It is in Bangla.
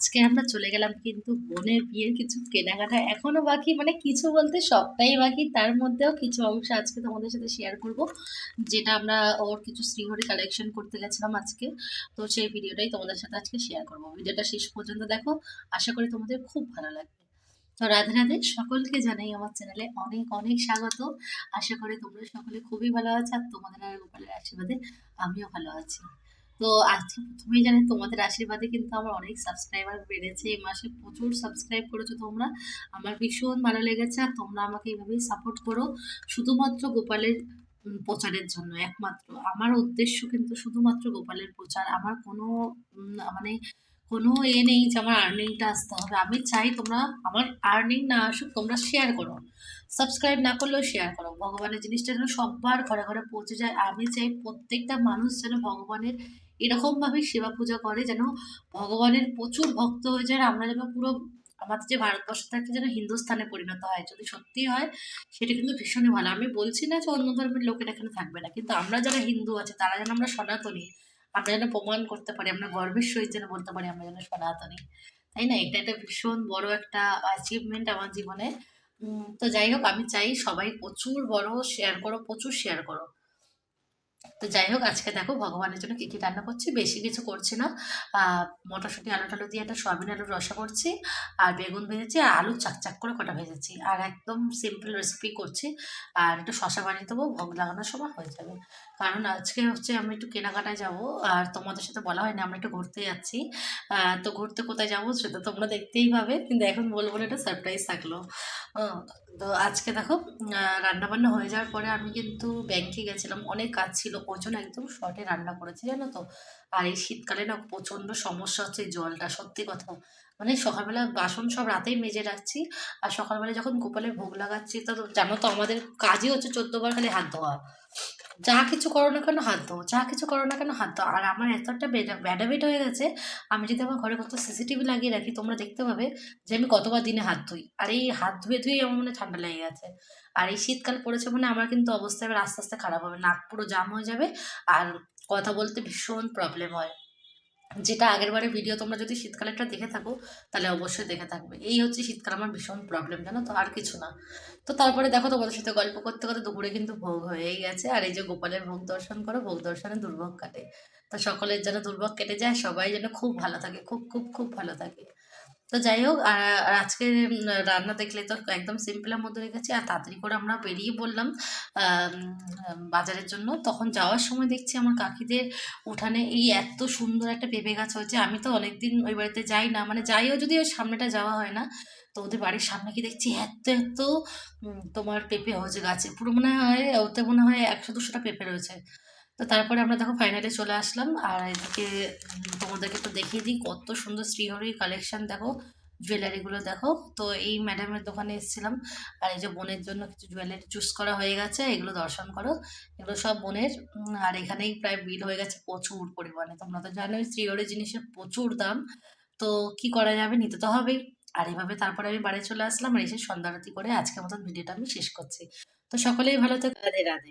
আজকে আমরা চলে গেলাম কিন্তু বোনের বিয়ের কিছু কেনাকাটা। এখনও বাকি মানে কিছু বলতে সবটাই বাকি। তার মধ্যেও কিছু অংশ আজকে তোমাদের সাথে শেয়ার করব, যেটা আমরা ওর কিছু শ্রীহরি কালেকশন করতে গেছিলাম আজকে। তো সেই ভিডিওটাই তোমাদের সাথে আজকে শেয়ার করব। ভিডিওটা শেষ পর্যন্ত দেখো, আশা করি তোমাদের খুব ভালো লাগবে। তো রাধে রাধে, সকলকে জানাই আমার চ্যানেলে অনেক অনেক স্বাগত। আশা করি তোমরা সকলে খুবই ভালো আছো, আর তোমাদের আর গোপালের আশীর্বাদে আমিও ভালো আছি। তো আজকে প্রথমেই জানি তোমাদের আশীর্বাদে কিন্তু আমার অনেক সাবস্ক্রাইবার বেড়েছে। এই মাসে প্রচুর সাবস্ক্রাইব করেছ তোমরা। আমার ভীষণ ভালো লেগেছে আর তোমরা আমাকে এইভাবেই সাপোর্ট করো। শুধুমাত্র গোপালের প্রচারের জন্য একমাত্র। আমার উদ্দেশ্য কিন্তু শুধুমাত্র গোপালের প্রচার। আমার কোনো মানে কোনো এ নেই যে আমার আর্নিংটা আসতে হবে। আমি চাই তোমরা আমার আর্নিং না আসুক, তোমরা শেয়ার করো। সাবস্ক্রাইব না করলেও শেয়ার করো। ভগবানের জিনিসটা যেন সবার ঘরে ঘরে পৌঁছে যায়। আমি চাই প্রত্যেকটা মানুষ যেন ভগবানের এরকমভাবে সেবা পূজা করে, যেন ভগবানের প্রচুর ভক্ত হয়ে যায় আমরা যেন পুরো আমাদের যে ভারতবর্ষ থাকে যেন হিন্দুস্থানে পরিণত হয়। যদি সত্যি হয়, সেটা কিন্তু ভীষণই ভালো। আমি বলছি না যে অন্য ধর্মের লোকেরা এখানে থাকবে না। কিন্তু আমরা যারা হিন্দু আছে, তারা যেন আমরা সনাতনী আমরা যেন প্রমাণ করতে পারি, আমরা গর্বের সহিত যেন বলতে পারি, আমরা যেন সনাতনী। তাই না? এটা একটা ভীষণ বড় একটা অ্যাচিভমেন্ট আমার জীবনে। তো যাই হোক, আমি চাই সবাই প্রচুর বড় শেয়ার করো, প্রচুর শেয়ার করো। তো যাই হোক আজকে দেখো ভগবানের জন্য কী কী রান্না করছি, বেশি কিছু করছি না। মটরশুঁটি আলু টালু দিয়ে একটা সয়াবিন আলুর রসা করছি, আর বেগুন ভেজেছি, আর আলু চাকচাক করে কটা ভেজেছি। আর একদম সিম্পল রেসিপি করছি, আর একটু শশা বানিয়ে দেবো, ভোগ লাগানোর সময় হয়ে যাবে। কারণ আজকে হচ্ছে আমি একটু কেনাকাটায় যাব, আর তোমাদের সাথে বলা হয়নি, আমরা একটু ঘুরতে যাচ্ছি। তো ঘুরতে কোথায় যাব সেটা তোমরা দেখতেই পাবে, কিন্তু এখন বলব না, এটা সারপ্রাইজ থাকল। তো আজকে দেখো রান্না বান্না হয়ে যাওয়ার পরে আমি কিন্তু ব্যাংকে গেছিলাম, অনেক কাজ ছিল। ওই জন্য একদম শর্টে রান্না করেছি, জানো তো? আর এই শীতকালে না প্রচণ্ড সমস্যা হচ্ছে জলটা, সত্যি কথা। মানে সকালবেলা বাসন সব রাতেই মেজে রাখছি, আর সকালবেলা যখন গোপালের ভোগ লাগাচ্ছি, তো জানো তো আমাদের কাজই হচ্ছে চোদ্দবার খালি হাত ধোয়া। যা কিছু করো না কেন হাত দাও যা কিছু করো না কেন হাত দাও আর আমার এতটা ব্যাডাবিট হয়ে গেছে, আমি যদি আমার ঘরে কত সিসিটিভি লাগিয়ে রাখি, তোমরা দেখতে পাবে যে আমি কতবার দিনে হাত ধুই। আর এই হাত ধুয়ে ধুয়ে আমার মনে ঠান্ডা লেগে গেছে। আর এই শীতকাল পড়েছে মানে আমার কিন্তু অবস্থা এবার আস্তে আস্তে খারাপ হবে, নাক পুরো জাম হয়ে যাবে, আর কথা বলতে ভীষণ প্রবলেম হয়। যেটা আগের বারে ভিডিও তোমরা যদি শীতকালেরটা দেখে থাকো, তাহলে অবশ্যই দেখে থাকবে। এই হচ্ছে শীতকাল, আমার ভীষণ প্রবলেম জানো তো? আর কিছু না। তো তারপরে দেখো তোমাদের সাথে গল্প করতে করতে দুপুরে কিন্তু ভোগ হয়েই গেছে। আর এই যে গোপালের ভোগ দর্শন করো, ভোগ দর্শনে দুর্ভোগ কাটে। তো সকলের যেন দুর্ভোগ কেটে যায়, সবাই যেন খুব ভালো থাকে, খুব খুব খুব ভালো থাকে। তো যাই হোক, আর আজকে রান্না দেখলে তো একদম সিম্পলের মধ্যে রেখেছি আর তাড়াতাড়ি করে আমরা বেরিয়ে বললাম বাজারের জন্য। তখন যাওয়ার সময় দেখছি আমার কাকিদের উঠানে এই এত সুন্দর একটা পেঁপে গাছ হয়েছে। আমি তো অনেকদিন ওই বাড়িতে যাই না মানে যাইও যদি ওই সামনেটা যাওয়া হয় না, তো ওদের বাড়ির সামনে কি দেখছি এত এত তোমার পেঁপে হয়েছে গাছে। পুরো মনে হয়, ওতে মনে হয় একশো, দুশোটা পেঁপে রয়েছে। তো তারপরে আমরা দেখো ফাইনালি চলে আসলাম। আর এদিকে তোমাদেরকে তো দেখিয়ে দিই কত সুন্দর শ্রীহরির কালেকশন দেখো জুয়েলারিগুলো দেখো। তো এই ম্যাডামের দোকানে এসেছিলাম। আর এই যে বোনের জন্য কিছু জুয়েলারি চুজ করা হয়ে গেছে, এগুলো দর্শন করো। এগুলো সব বোনের। আর এখানেই প্রায় বিল হয়ে গেছে প্রচুর পরিমাণে। তোমরা তো জানোই শ্রীহরি জিনিসের প্রচুর দাম। তো কি করা যাবে, নিতে তো হবেই। আর এভাবে তারপরে আমি বাড়ি চলে আসলাম। আর এসে সন্ধ্যারতি করে আজকের মতন ভিডিওটা আমি শেষ করছি। তো সকলেই ভালো থাকো। রাধে রাধে।